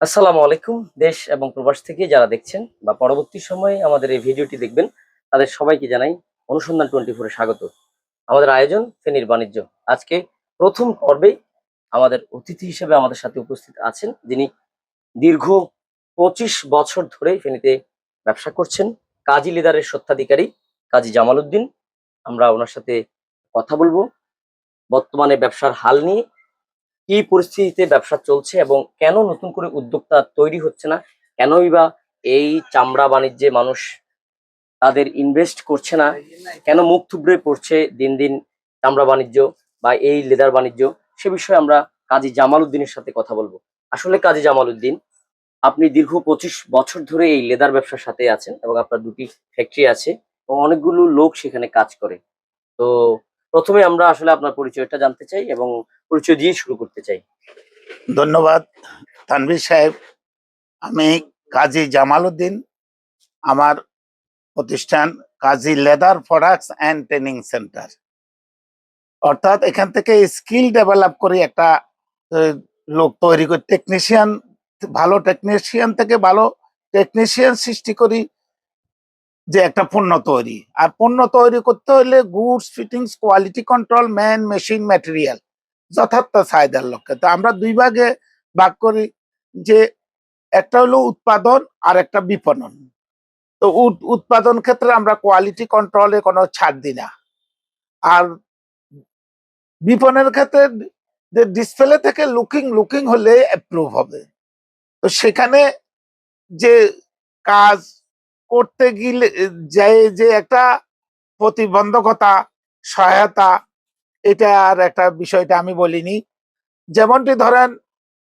আসসালামু আলাইকুম, দেশ এবং প্রবাস থেকে যারা দেখছেন বা পরবর্তী সময়ে আমাদের এই ভিডিওটি দেখবেন, তাদের সবাইকে জানাই অনুসন্ধান টোয়েন্টি ফোরে স্বাগত। আমাদের আয়োজন ফেনীর বাণিজ্য। আজকে প্রথম পর্বে আমাদের অতিথি হিসেবে আমাদের সাথে উপস্থিত আছেন, যিনি দীর্ঘ পঁচিশ বছর ধরে ফেনীতে ব্যবসা করছেন, কাজী লিদারের সত্ত্বাধিকারী কাজী জামাল উদ্দিন। আমরা ওনার সাথে কথা বলব। বর্তমানে ব্যবসার হাল নিয়ে কি পরিস্থিতিতে ব্যবসা চলছে এবং কেন নতুন করে উদ্যোক্তা তৈরি হচ্ছে না? কেনই বা এই চামড়া বাণিজ্যে মানুষ তাদের ইনভেস্ট করছে না? কেন মুখ থুবড়ে পড়ছে দিন দিন চামড়া বাণিজ্য বা এই লেদার বাণিজ্য? সে বিষয়ে আমরা কাজী জামাল উদ্দিনের সাথে কথা বলব। আসলে কাজী জামাল উদ্দিন, আপনি দীর্ঘ পঁচিশ বছর ধরে এই লেদার ব্যবসার সাথে আছেন এবং আপনার দুটি ফ্যাক্টরি আছে এবং অনেকগুলো লোক সেখানে কাজ করে। তো প্রথমে আমরা আসলে আপনার পরিচয়টা জানতে চাই এবং পরিচয় দিয়ে শুরু করতে চাই। ধন্যবাদ। তানভীর সাহেব, আমি কাজী জামাল উদ্দিন। আমার প্রতিষ্ঠান Kazi leather products and training centre. অর্থাৎ এখান থেকে স্কিল ডেভেলপ করে একটা লোক তৈরি করি, টেকনিশিয়ান, ভালো টেকনিশিয়ান থেকে ভালো টেকনিশিয়ান সৃষ্টি করি যে একটা পণ্য তৈরি। আর পণ্য তৈরি করতে হলে goods, fittings, quality control, man, machine, material. যথার্থ চাহিদার লক্ষ্যে। তো আমরা দুই ভাগে ভাগ করি যে একটা হলো উৎপাদন আর একটা বিপণন। তো উৎ- উৎপাদন ক্ষেত্রে আমরা কোয়ালিটি কন্ট্রোলে কোনো ছাড় দিই না। আর বিপণনের ক্ষেত্রে যে ডিসপ্লে থেকে লুকিং লুকিং হলে অ্যাপ্রুভ হবে। তো সেখানে যে কাজ করতে গেলে, যে যে একটা প্রতিবন্ধকতা, সহায়তা এটা আর একটা বিষয়টা আমি বলিনি। যেমনটি ধরেন,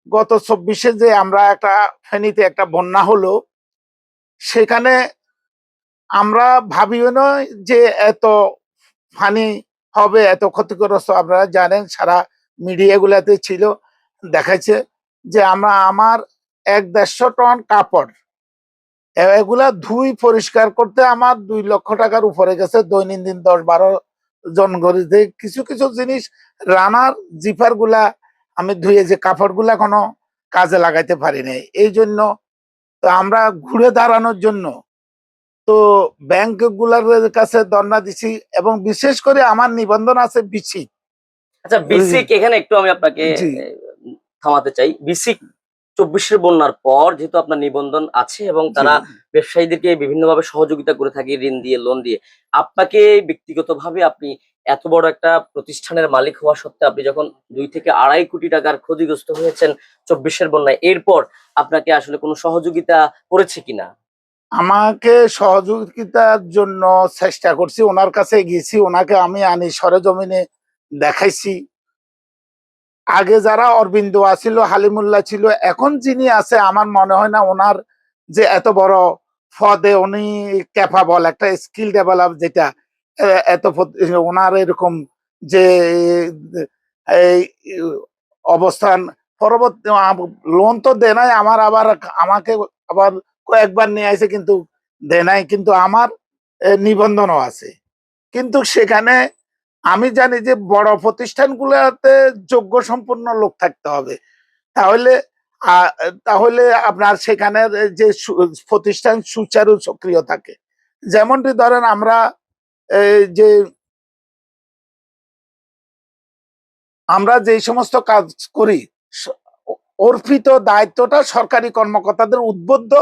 গত চব্বিশে যে আমরা একটা ফেনীতে একটা বন্যা হলো, সেখানে আমরা ভাবিও নয় যে এত ফানি হবে, এত ক্ষতিগ্রস্ত আপনারা জানেন, সারা মিডিয়াগুলাতে ছিল দেখাচ্ছে যে আমরা আমার এক দেড়শো টন কাপড় এগুলা ধুই পরিষ্কার করতে আমার দুই লক্ষ টাকার উপরে গেছে, দৈনন্দিন দশ বারো জন গরিতে কিছু কিছু জিনিস রানার জিপারগুলা আমি ধুয়ে যে কাপড়গুলা কোনো কাজে লাগাইতে পারি নাই। এই জন্য তো আমরা ঘুরে দাঁড়ানোর জন্য তো ব্যাংকগুলার কাছে ধর্ণা দিছি এবং বিশেষ করে আমার নিবন্ধন আছে বিসি আচ্ছা বিসিক এখানে একটু আমি আপনাকে থামাতে চাই। বিসিক চব্বিশের বন্যার পর যেহেতু আপনার নিবন্ধন আছে এবং তারা ব্যবসায়ীদেরকে বিভিন্নভাবে সহযোগিতা করে থাকে ঋণ দিয়ে লোন দিয়ে আপনাকে ব্যক্তিগতভাবে আপনি এত বড় একটা প্রতিষ্ঠানের মালিক হওয়া সত্ত্বেও আপনি যখন দুই থেকে আড়াই কোটি টাকার ক্ষতিগ্রস্ত হয়েছেন চব্বিশের বন্যায় এরপর আপনাকে আসলে কোনো সহযোগিতা করেছে কিনা? আমাকে সহযোগিতার জন্য চেষ্টা করছি ওনার কাছে গেছি ওনাকে আমি আনি সরেজমিনে দেখাইছি। আগে যারা অরবিন্দ আছিল, হালিমুল্লাহ ছিল, এখন যিনি আছে, আমার মনে হয় না ওনার যে এত বড় ফদে উনি ক্যাপাবল একটা স্কিল ডেভেলপ যেটা এত ওনার এরকম যে, এই অবস্থান, পরবর্তী লোন তো দেয় নাই, আমার আবার আমাকে আবার কয়েকবার নিয়ে আসে কিন্তু দেয় নাই, কিন্তু আমার নিবন্ধনও আছে। কিন্তু সেখানে আমি জানি যে বড় প্রতিষ্ঠানগুলোতে যোগ্য সম্পন্ন লোক থাকতে হবে। তাহলে তাহলে আপনার সেখানে যে প্রতিষ্ঠান সুচারু সক্রিয় থাকে। যেমনটি ধরেন আমরা এই যে আমরা যে সমস্ত কাজ করি অর্পিত দায়িত্বটা সরকারি কর্মকর্তাদের উদ্বুদ্ধ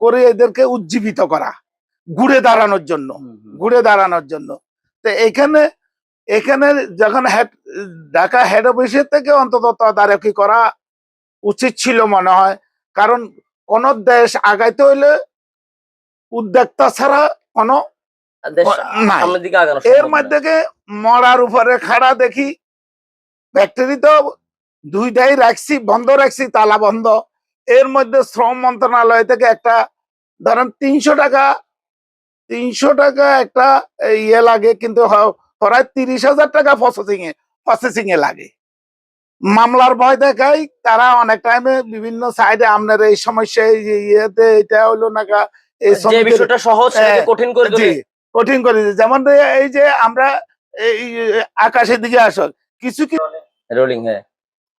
করে এদেরকে উজ্জীবিত করা ঘুরে দাঁড়ানোর জন্য ঘুরে দাঁড়ানোর জন্য। তো এখানে এখানে যখন হেড ঢাকা হেড অফিসের থেকে অন্তত তদারকি করা উচিত ছিল মনে হয়। কারণ কোন দেশ আগাইতে হইলে উদ্যোক্তা ছাড়া কোনো এর মধ্যে মরার উপরে খাড়া দেখি ফ্যাক্টরি তো দুইটাই রাখছি বন্ধ রাখছি তালা বন্ধ। এর মধ্যে শ্রম মন্ত্রণালয় থেকে একটা ধরেন তিনশো টাকা তিনশো টাকা একটা ইয়ে লাগে কিন্তু প্রায় তিরিশ হাজার টাকা প্রসেসিং এ প্রসেসিং এ লাগে। মামলার ভয় দেখাই তারা অনেক টাইমে বিভিন্ন সাইডে আপনার এই সমস্যা ইয়েতে এটা হইল না এই বিষয়টা সহজ হ্যাঁ, কঠিন করে কঠিন করে। যেমন এই যে আমরা এই আকাশের দিকে আসো কিছু কিছু রোলিং হ্যাঁ।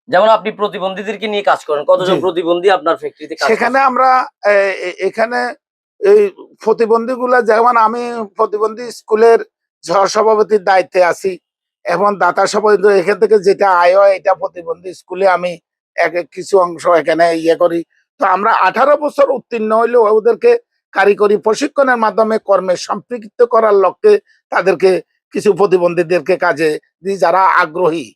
যেমন আপনি প্রতিবন্ধীদেরকে নিয়ে কাজ করেন কতজন প্রতিবন্ধী আপনার ফ্যাক্টরিতে কাজ সেখানে আমরা এখানে এই প্রতিবন্ধী গুলা যেমন আমি প্রতিবন্ধী স্কুলের সভাপতির দায়িত্বে আছি। এবং দাতা সভাপতি এখান থেকে যেটা আয় হয় এটা প্রতিবন্ধী স্কুলে আমি এক কিছু অংশ এখানে ইয়ে করি। তো আমরা আঠারো বছর উত্তীর্ণ হইলে ওদেরকে কারিগরি প্রশিক্ষণের মাধ্যমে কর্মে সম্পৃক্ত করার লক্ষ্যে তাদেরকে কিছু প্রতিবন্ধীদেরকে কাজে দিই যারা আগ্রহী।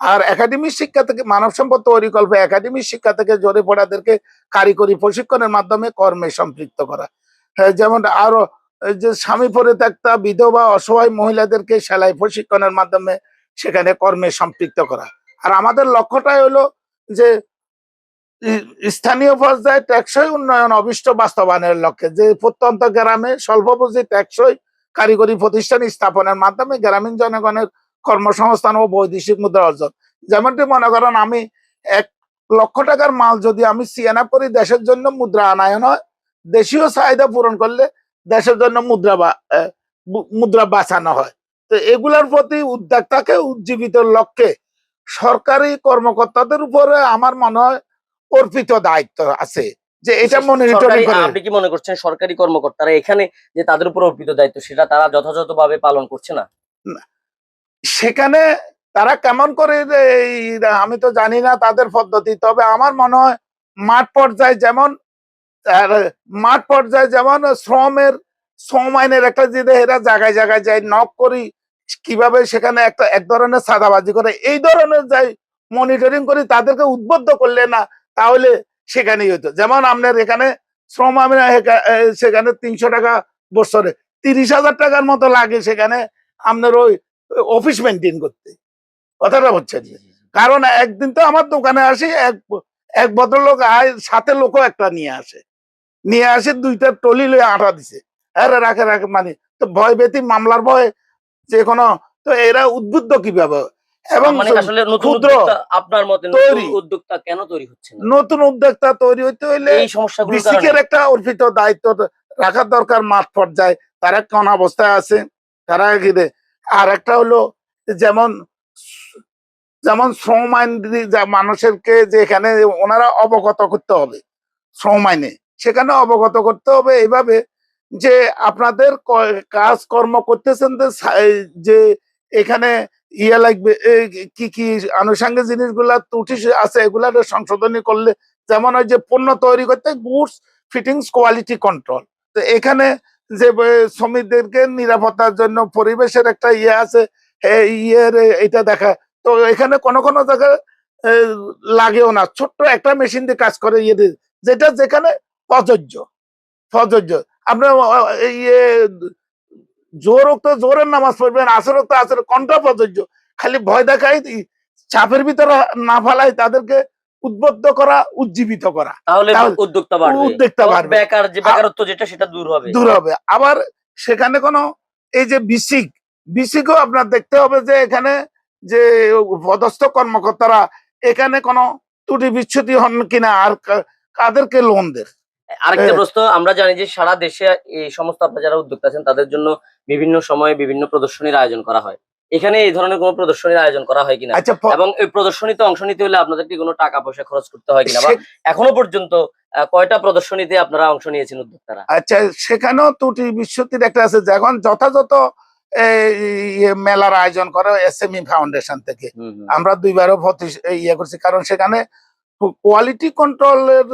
আর একাডেমিক শিক্ষা থেকে মানব সম্পদ পরিকল্পে একাডেমিক শিক্ষা থেকে জড়ে পড়াদেরকে কারিগরি প্রশিক্ষণের মাধ্যমে কর্মে সম্পৃক্ত করা। হ্যাঁ, যেমন আরও যে স্বামী পরিত্যক্তা বিধবা অসহায় মহিলাদেরকে সেলাই প্রশিক্ষণের মাধ্যমে সেখানে কর্মে সম্পৃক্ত করা। আর আমাদের লক্ষ্যটাই হলো যে স্থানীয় পর্যায়ে টেকসই উন্নয়ন অবিষ্ট বাস্তবায়নের লক্ষ্যে। যে প্রত্যন্ত গ্রামে স্বল্প পুঁজি টেকসই কারিগরি প্রতিষ্ঠান স্থাপনের মাধ্যমে গ্রামীণ জনগণের কর্মসংস্থান ও বৈদেশিক মুদ্রা অর্জন। যেমনটি মনে করেন, আমি এক লক্ষ টাকার মাল যদি আমি সিএনএফ করি, দেশের জন্য মুদ্রা আনায়ন হয়, দেশীয় চাহিদা পূরণ করলে দেশের জন্য মুদ্রা মুদ্রা বাঁচানো হয়। তো এগুলোর প্রতি উদ্যোক্তাকে উজ্জীবিত লক্ষ্যে সরকারি কর্মকর্তাদের উপরে আমার মনে হয় অর্পিত দায়িত্ব আছে যে এটা মনিটরিং সরকারি- করে। আপনি কি মনে করছেন সরকারি কর্মকর্তারা এখানে যে তাদের উপর অর্পিত দায়িত্ব সেটা তারা যথাযথভাবে পালন করছে না? সেখানে তারা কেমন করে এই আমি তো জানি না তাদের পদ্ধতি তবে আমার মনে হয় মাঠ পর্যায়ে যেমন আর মাঠ পর্যায়ে যেমন শ্রমের শ্রম আইনের একটা যে এরা জায়গায় জায়গায় যায় নক করি কীভাবে সেখানে একটা এক ধরনের সাদাবাজি করে এই ধরনের যাই মনিটরিং করি তাদেরকে উদ্বুদ্ধ করলে না তাহলে সেখানেই হতো। যেমন আপনার এখানে শ্রম আমি সেখানে তিনশো টাকা বছরে তিরিশ হাজার টাকার মতো লাগে সেখানে আপনার ওই অফিস মেনটেন করতে। কথাটা হচ্ছে কারণ একদিন তো আমার দোকানে আসি এক এক ভদ্রলোক আয় সাথে লোকও একটা নিয়ে আসে। নিয়ে আসে দুইটা টলি লয়ে আটা দিছে। আরে রাখে রাখে মানে তো ভয় ব্যতি মামলার ভয় যে কোনো তো এরা উদ্বুদ্ধ কীভাবে? এবং মানে আসলে নতুন উদ্যোক্তা আপনার মতে তৈরি। উদ্যোক্তা কেন তৈরি হচ্ছে নতুন উদ্যোক্তা তৈরি হইতে হইলে এই সমস্যাগুলোর বিসিকের একটা অর্পিত দায়িত্ব রাখার দরকার মাঠ পর্যায়ে। তারা কোন অবস্থায় আছে তারা ঘিরে আর একটা হলো যেমন যেমন শ্রম আইন মানুষেরকে যে এখানে ওনারা অবগত করতে হবে শ্রম আইনে। সেখানে অবগত করতে হবে এইভাবে যে আপনাদের ক- কাজ কর্ম করতেছেন যে এখানে ইয়ে লাগবে কি কি আনুষঙ্গিক জিনিসগুলা ত্রুটি আছে এগুলা সংশোধনী করলে যেমন ওই যে পণ্য তৈরি করতে গুডস ফিটিংস কোয়ালিটি কন্ট্রোল তো এখানে যে শ্রমিকদেরকে নিরাপত্তার জন্য পরিবেশের একটা ইয়ে আছে ইয়ের এটা দেখা। তো এখানে কোনো কোনো জায়গায় লাগেও না। ছোট্ট একটা মেশিন দিয়ে কাজ করে ইয়ে যেটা যেখানে প্রযোজ্য প্রযোজ্য আপনার ইয়ে জোর তো জোরের নামাজ পড়বেন আসর তো আসর কোনটা প্রযোজ্য খালি ভয় দেখাই চাপের ভিতরে না ফেলাই তাদেরকে উদ্বুদ্ধ করা উজ্জীবিত করা। তাহলে উদ্যোক্তা বাড়বে। উদ্যোক্তা বাড়বে। বেকার যে বেকারত্ব যেটা সেটা দূর হবে। দূর হবে। আবার সেখানে কোনো এই যে বিসিক বিসিকও আপনার দেখতে হবে যে এখানে যে পদস্থ কর্মকর্তারা এখানে কোনো ত্রুটি বিচ্ছুতি হন কিনা আর কাদেরকে লোন দেয় আরেকটা হ্যাঁ। প্রশ্ন আমরা জানি যে সারা দেশে এই সমস্ত আপনার যারা উদ্যোক্তা আছেন তাদের জন্য বিভিন্ন সময়ে বিভিন্ন প্রদর্শনীর আয়োজন করা হয়। এখানে এই ধরনের কোনো প্রদর্শনীর আয়োজন করা হয় কিনা? আচ্ছা এবং এই প্রদর্শনীতে অংশ নিতে হলে আপনাদের কি কোনো টাকা পয়সা খরচ করতে হয় কিনা? বা এখনও পর্যন্ত কয়টা প্রদর্শনীতে আপনারা অংশ নিয়েছেন উদ্যোক্তারা? আচ্ছা সেখানেও ত্রুটি বিচ্ছুতির একটা আছে যখন যথাযথ ইয়ে মেলার আয়োজন করে এস এম ই ফাউন্ডেশন থেকে। আমরা দুইবারও ইয়ে করছি কারণ সেখানে কোয়ালিটি কন্ট্রোলের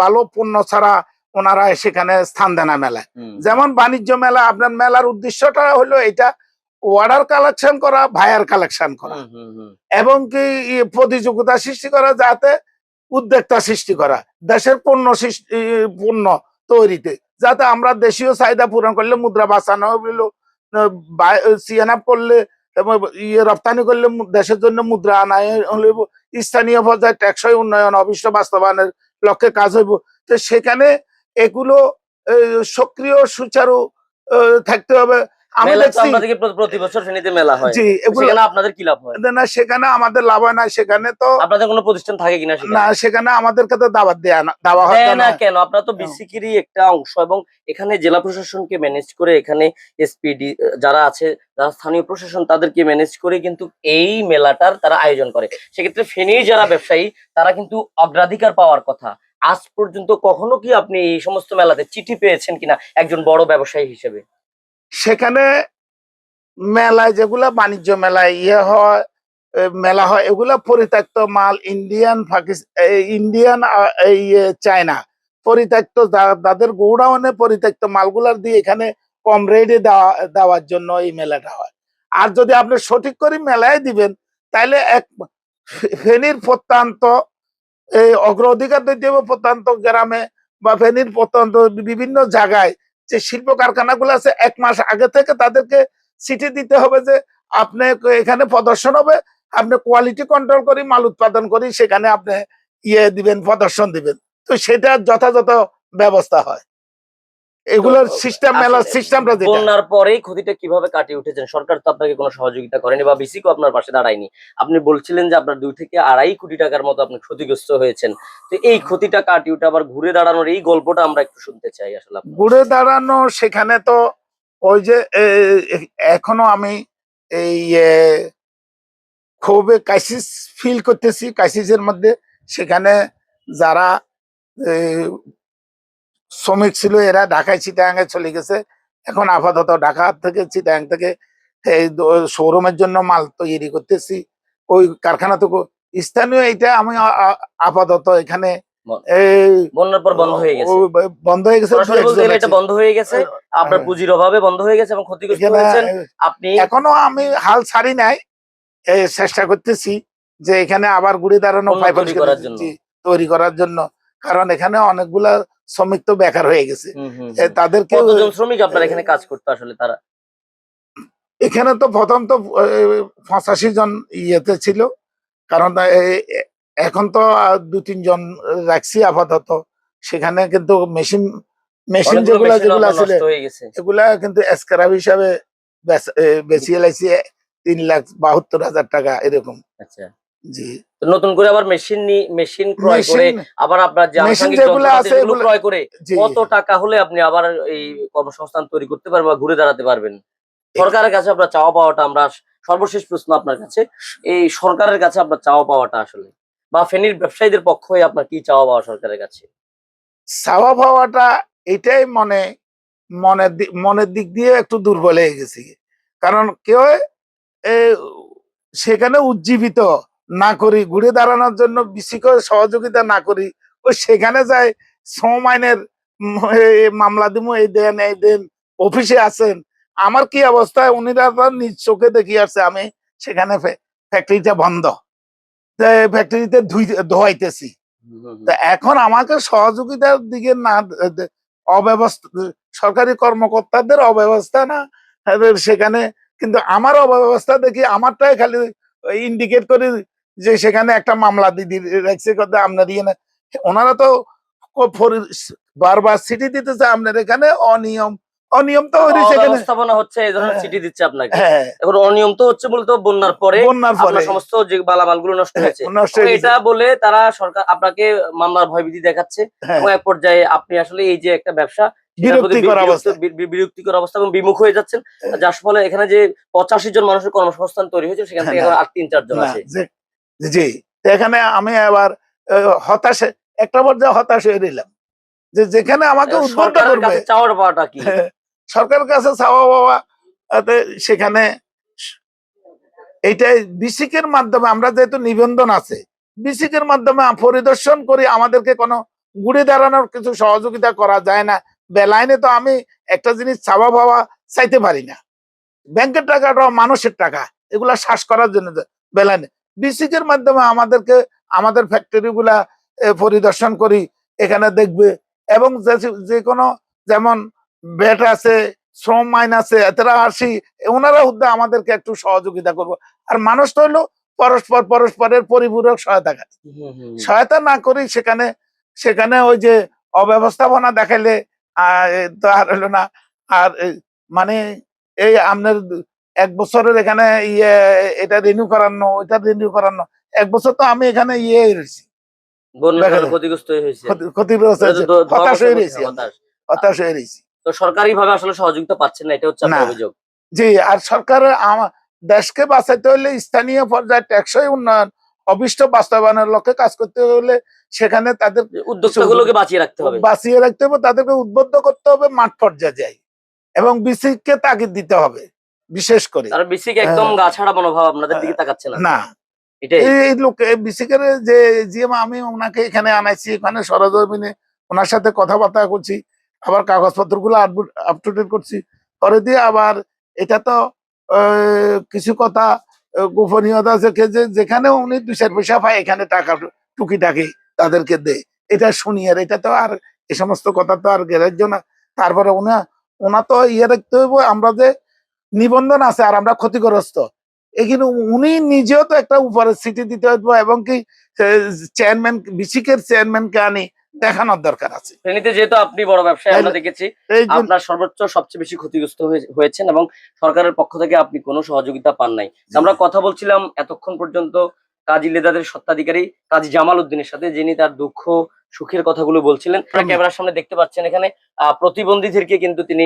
ভালো পণ্য ছাড়া ওনারা সেখানে স্থান দেয় না মেলায়। যেমন বাণিজ্য মেলা আপনার মেলার উদ্দেশ্যটা হলো এটা অর্ডার কালেকশন করা ভায়ার কালেকশন করা। এবং কি প্রতিযোগিতা সৃষ্টি করা যাতে উদ্যোক্তা সৃষ্টি করা দেশের পণ্য সৃষ্টি পণ্য তৈরিতে। যাতে আমরা দেশীয় চাহিদা পূরণ করলে মুদ্রা বাঁচানো হইল সিএনএফ করলে এবং ইয়ে রপ্তানি করলে দেশের জন্য মুদ্রা আনায় হলে স্থানীয় পর্যায়ে ট্যাক্সই উন্নয়ন অবিষ্ট বাস্তবায়নের লক্ষ্যে কাজ হইব। তো সেখানে এগুলো সক্রিয় সুচারু থাকতে হবে। আমি দেখছি প্রতি বছর ফেনীতে মেলা হয়। জি সেখানে আপনাদের কি লাভ হয়? না সেখানে আমাদের লাভ হয় না সেখানে তো আপনাদের কোনো প্রতিষ্ঠান থাকে কিনা সেখানে? না সেখানে আমাদেরকে তো দাওয়াত দেয়া না দেওয়া হয় না। না কেন? আপনারা তো বিসিকিরই একটা অংশ এবং এখানে জেলা প্রশাসনকে ম্যানেজ করে এখানে এসপিডি যারা আছে যারা স্থানীয় প্রশাসন তাদেরকে ম্যানেজ করে কিন্তু এই মেলাটার তারা আয়োজন করে। সেক্ষেত্রে ফেনীর যারা ব্যবসায়ী তারা কিন্তু অগ্রাধিকার পাওয়ার কথা। আজ পর্যন্ত কখনো কি আপনি এই সমস্ত মেলাতে চিঠি পেয়েছেন কিনা একজন বড় ব্যবসায়ী হিসেবে? সেখানে মেলায় যেগুলা বাণিজ্য মেলায় ইয়ে হয় মেলা হয়, এগুলা পরিত্যক্ত মাল ইন্ডিয়ান পাকিস্তান ইন্ডিয়ান এই চায়না পরিত্যক্ত যাদের গোডাউনে পরিত্যক্ত মালগুলার দিয়ে এখানে কম রেটে দেওয়া, দেওয়ার জন্য এই মেলাটা হয়। আর যদি আপনি সঠিক করে মেলায় দিবেন তাহলে এক ফেনীর প্রত্যন্ত, এই অগ্রাধিকার দিতে হবে প্রত্যন্ত গ্রামে বা ফেনীর প্রত্যন্ত বিভিন্ন জায়গায় যে শিল্প কারখানাগুলো আছে, এক মাস আগে থেকে তাদেরকে চিঠি দিতে হবে যে আপনি এখানে প্রদর্শন হবে, আপনি কোয়ালিটি কন্ট্রোল করি, মাল উৎপাদন করি, সেখানে আপনি ইয়ে দিবেন, প্রদর্শন দিবেন। তো সেটা যথাযথ ব্যবস্থা হয়। এগুলোর সিস্টেম আসলে সিস্টেমটা যেটা। বন্যার পরেই ক্ষতিটা কীভাবে কাটিয়ে উঠেছেন? সরকার তো আপনাকে কোনো সহযোগিতা করেনি বা বিসিকও আপনার পাশে দাঁড়ায়নি। আপনি বলছিলেন যে আপনার দুই থেকে আড়াই কোটি টাকার মতো আপনি ক্ষতিগ্রস্ত হয়েছেন। তো এই ক্ষতিটা কাটিয়ে উঠে আবার ঘুরে দাঁড়ানোর এই গল্পটা আমরা একটু শুনতে চাই আসলে ঘুরে দাঁড়ানো সেখানে তো ওই যে এখনও আমি এই খুবই ক্রাইসিস ফিল করতেছি। ক্রাইসিসের মধ্যে সেখানে যারা শ্রমিক ছিল এরা ঢাকায় চিটাগাঙে চলে গেছে। এখন আপাতত ঢাকা থেকে চিটাগাং থেকে এই শোরুমের জন্য মাল তৈরি করতেছি। ওই কারখানা তো স্থানীয় এটা আমি আপাতত এখানে বন্যার পর বন্ধ হয়ে গেছে। বন্ধ হয়ে গেছে এটা বন্ধ হয়ে গেছে। আপনার। পুঁজির অভাবে বন্ধ হয়ে গেছে এবং ক্ষতিগ্রস্ত হয়েছেন। আপনি এখনও আমি হাল ছাড়ি নাই। চেষ্টা করতেছি যে এখানে আবার গুড়ি দাঁড়ানো পাইপ তৈরি করার জন্য। কারণ এখানে অনেকগুলা শ্রমিক তো বেকার হয়ে গেছে। তাদেরকে শ্রমিক আপনার এখানে কাজ করতো আসলে তারা? এখানে তো প্রথম তো পঁচাশি জন ইয়েতে ছিল। কারণ এখন তো দু তিনজন রাখছি আপাতত। সেখানে কিন্তু মেশিন মেশিন যেগুলা যেগুলা নষ্ট এগুলা কিন্তু স্ক্র্যাপ হিসাবে বেচ- এ, বেচিয়ে লাইছি তিন লাখ বাহাত্তর হাজার টাকা এরকম। আচ্ছা। জি। নতুন করে আবার মেশিন মেশিন ক্রয় করে মেশিন আবার আপনার যে আনুষঙ্গিক ক্রয় করে কত টাকা হলে আপনি আবার এই কর্মসংস্থান তৈরি করতে পারবেন বা ঘুরে দাঁড়াতে পারবেন? সরকারের কাছে আপনার চাওয়া পাওয়াটা আমরা সর্বশেষ প্রশ্ন আপনার কাছে। এই সরকারের কাছে আপনার চাওয়া পাওয়াটা আসলে বা ফেনীর ব্যবসায়ীদের পক্ষ হয়ে আপনার কি চাওয়া পাওয়া সরকারের কাছে? চাওয়া পাওয়াটা এটাই মনে মনের মনের দিক দিয়ে একটু দুর্বল হয়ে গেছি। কারণ কেউ সেখানে উজ্জীবিত না করি, ঘুরে দাঁড়ানোর জন্য বেশি করে সহযোগিতা না করি ওই সেখানে যায়, শ্রম আইনের মামলা দিব এই দেন এই দেন, অফিসে আছেন আমার কি অবস্থায় উনিরা নিজ চোখে দেখিয়ে আসছে, আমি সেখানে ফ্যা- ফ্যাক্টরিটা বন্ধ। ফ্যাক্টরিতে ধুই, ধোয়াইতেছি। তা এখন আমাকে সহযোগিতার দিকে না অব্যবস্থা, সরকারি কর্মকর্তাদের অব্যবস্থা না সেখানে, কিন্তু আমার অব্যবস্থা দেখি, আমারটাই খালি ইন্ডিকেট করে যে সেখানে একটা মামলা দিদি রাখছে কথা আপনার ইয়ে ওনারা তো বারবার সিটি দিতেছে আপনার এখানে অনিয়ম। অনিয়ম তো সেখানে হচ্ছে এই ধরনের হ্যাঁ। চিঠি দিচ্ছে আপনাকে। হ্যাঁ। এখন অনিয়ম তো হচ্ছে বলতে বন্যার পরে বন্যার পরে। সমস্ত যে মালামালগুলো নষ্ট হয়েছে। নষ্ট এটা বলে তারা সরকার আপনাকে মামলার ভয়ভীতি দেখাচ্ছে। হ্যাঁ, এবং এক পর্যায়ে আপনি আসলে এই যে একটা ব্যবসা বিরক্তিকর অবস্থা। এবং বিমুখ হয়ে যাচ্ছেন। যার ফলে এখানে যে পঁচাশি জন মানুষের কর্মসংস্থান তৈরি হয়েছে সেখান থেকে। এখন আর তিন চারজন আছে। জি এখানে আমি আবার হতাশে একটা পর্যায়ে হতাশ হয়ে নিলাম। যে যেখানে আমাকে উদ্বুদ্ধ সরকারের করবে কাছে চাওয়ার পাওয়াটা কি? সরকারের কাছে চাওয়া বাবা সেখানে এইটাই বিসিকের মাধ্যমে আমরা যেহেতু নিবন্ধন আছে বিসিকের মাধ্যমে পরিদর্শন করি আমাদেরকে কোনো ঘুরে দাঁড়ানোর কিছু সহযোগিতা করা যায় না। বেলাইনে তো আমি একটা জিনিস চাওয়া পাওয়া চাইতে পারি না। ব্যাংকের টাকাটা মানুষের টাকা এগুলা শ্বাস করার জন্য বেলাইনে বিসিকের মাধ্যমে আমাদেরকে আমাদের ফ্যাক্টরি গুলা পরিদর্শন করি এখানে দেখবে এবং যে- কোনো যেমন ব্যাট আছে শ্রম আইন আছে এতরা আসি ওনারা উদ্যোগ আমাদেরকে একটু সহযোগিতা করব। আর মানুষ তো হলো পরস্পর পরস্পরের পরিপূরক সহায়তা করে। সহায়তা না করি সেখানে সেখানে ওই যে অব্যবস্থাপনা দেখাইলে আহ, তো আর হলো না। আর মানে এই আপনার এক বছরের এখানে ইয়ে এটা রিনিউ করানো ওইটা রিনিউ করানো এক বছর তো আমি এখানে ইয়ে রয়েছি। ক্ষতিগ্রস্ত এটা হতাশ হয়ে বলছে, রয়েছি হতাশ। হতাশ হয়ে রয়েছি। তো সরকারি ভাবে আসলে সহযোগিতা পাচ্ছেন না এটা হচ্ছে অভিযোগ। জি আর সরকারের আমা- দেশকে বাঁচাইতে হলে স্থানীয় পর্যায়ে টেকসই উন্নয়ন অভিষ্ট বাস্তবায়নের লক্ষ্যে কাজ করতে হলে সেখানে তাদের উদ্যোক্তাগুলোকে বাঁচিয়ে রাখতে হবে। বাঁচিয়ে রাখতে হবে তাদেরকে উদ্বুদ্ধ করতে হবে মাঠ পর্যায়ে যাই। এবং বিসিকে তাগিদ দিতে হবে। বিশেষ করে। তারা বিসিক একদম হ্যাঁ। গা ছাড়া মনোভাব আপনাদের দিকে তাকাচ্ছে না। না। এই এই লোক বিসিকের যে জিএম আমি ওনাকে এখানে আনাইছি এখানে সরজমিনে ওনার সাথে কথাবার্তা করছি আবার কাগজপত্রগুলো আপ টু ডেট করছি করে দিয়ে আবার এটা তো কিছু কথা গোপনীয়তা আছে যে যেখানে উনি দুই চার পয়সা পায় এখানে টাকা টুকি টাকি তাদেরকে দেয়। এটা শুনি আর এটা তো আর এ সমস্ত কথা তো আর গ্রাহ্য না তারপরে উনা ওনা তো ইয়ে রাখতে হইব আমরা যে নিবন্ধন আছে আর আমরা ক্ষতিগ্রস্ত। এখানে উনি নিজেও তো একটা উপরের সিটি দিতে হইব এবং কি চেয়ারম্যান বিসিকের চেয়ারম্যানকে আনি দেখানোর দরকার আছে। ফেনীতে যেহেতু আপনি বড় ব্যবসায়ী আমরা দেখেছি আপনার সর্বোচ্চ সবচেয়ে বেশি ক্ষতিগ্রস্ত হয়ে- হয়েছেন এবং সরকারের পক্ষ থেকে আপনি কোনো সহযোগিতা পান নাই। আমরা কথা বলছিলাম এতক্ষণ পর্যন্ত কাজী লেদাদের সত্ত্বাধিকারী কাজী জামাল উদ্দিনের সাথে যিনি তার দুঃখ সুখের কথাগুলো বলছিলেন। আপনারা ক্যামেরার সামনে দেখতে পাচ্ছেন এখানে প্রতিবন্ধীদেরকে কিন্তু তিনি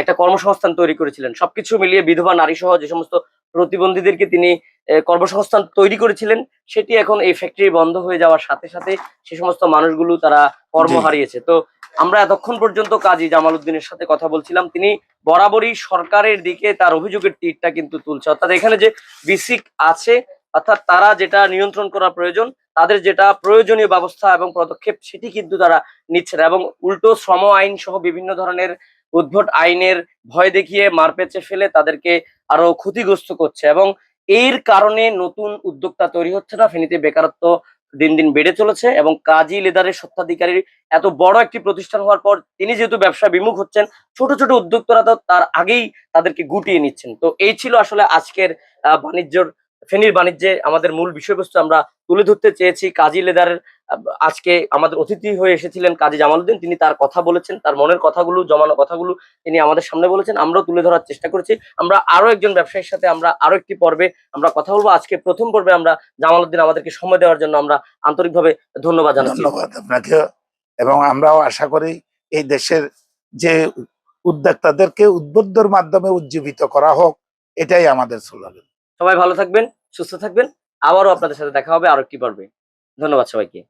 একটা কর্মসংস্থান তৈরি করেছিলেন। সবকিছু মিলিয়ে বিধবা নারী সহ যে সমস্ত প্রতিবন্ধীদেরকে তিনি কর্মসংস্থান তৈরি করেছিলেন সেটি এখন এই ফ্যাক্টরি বন্ধ হয়ে যাওয়ার সাথে সাথে সে সমস্ত মানুষগুলো তারা কর্ম হারিয়েছে। তো আমরা এতক্ষণ পর্যন্ত কাজী জামাল উদ্দিনের সাথে কথা বলছিলাম। তিনি বরাবরই সরকারের দিকে তার অভিযোগের তীরটা কিন্তু তুলছে। অর্থাৎ এখানে যে বিসিক আছে অর্থাৎ তারা যেটা নিয়ন্ত্রণ করা প্রয়োজন, তাদের যেটা প্রয়োজনীয় ব্যবস্থা এবং পদক্ষেপ সেটি কিন্তু তারা নিচ্ছে না এবং উল্টো শ্রম আইন সহ বিভিন্ন ধরনের উদ্ভট আইনের ভয় দেখিয়ে মারপেচে ফেলে তাদেরকে আরও ক্ষতিগ্রস্ত করছে এবং এর কারণে নতুন উদ্যোক্তা তৈরি হচ্ছে না, ফেনীতে বেকারত্ব দিন দিন বেড়ে চলেছে এবং কাজী লেদারের সত্ত্বাধিকারীর এত বড় একটি প্রতিষ্ঠান হওয়ার পর তিনি যেহেতু ব্যবসা বিমুখ হচ্ছেন, ছোট ছোট উদ্যোক্তারা তো তার আগেই তাদেরকে গুটিয়ে নিচ্ছেন। তো এই ছিল আসলে আজকের বাণিজ্যর ফেনীর বাণিজ্যে আমাদের মূল বিষয়বস্তু আমরা তুলে ধরতে চেয়েছি। কাজী লেদারের আজকে আমাদের অতিথি হয়ে এসেছিলেন কাজী জামালউদ্দিন। তিনি তার কথা বলেছেন তার মনের কথাগুলো জমানো কথাগুলো তিনি আমাদের সামনে বলেছেন। আমরাও তুলে ধরার চেষ্টা করেছি। আমরা আরও একজন ব্যবসায়ীর সাথে আমরা আরও একটি পর্বে আমরা কথা বলব। আজকে প্রথম পর্বে আমরা জামালউদ্দিন আমাদেরকে সময় দেওয়ার জন্য আমরা আন্তরিকভাবে ধন্যবাদ জানাচ্ছি। ধন্যবাদ আপনাকে এবং আমরাও আশা করি এই দেশের যে উদ্যোক্তাদেরকে উদ্বুদ্ধর মাধ্যমে উজ্জীবিত করা হোক এটাই আমাদের স্লোগান সবাই ভালো থাকবেন। সুস্থ থাকবেন। আবারও আপনাদের সাথে দেখা হবে আরও কি পর্বে। ধন্যবাদ সবাইকে।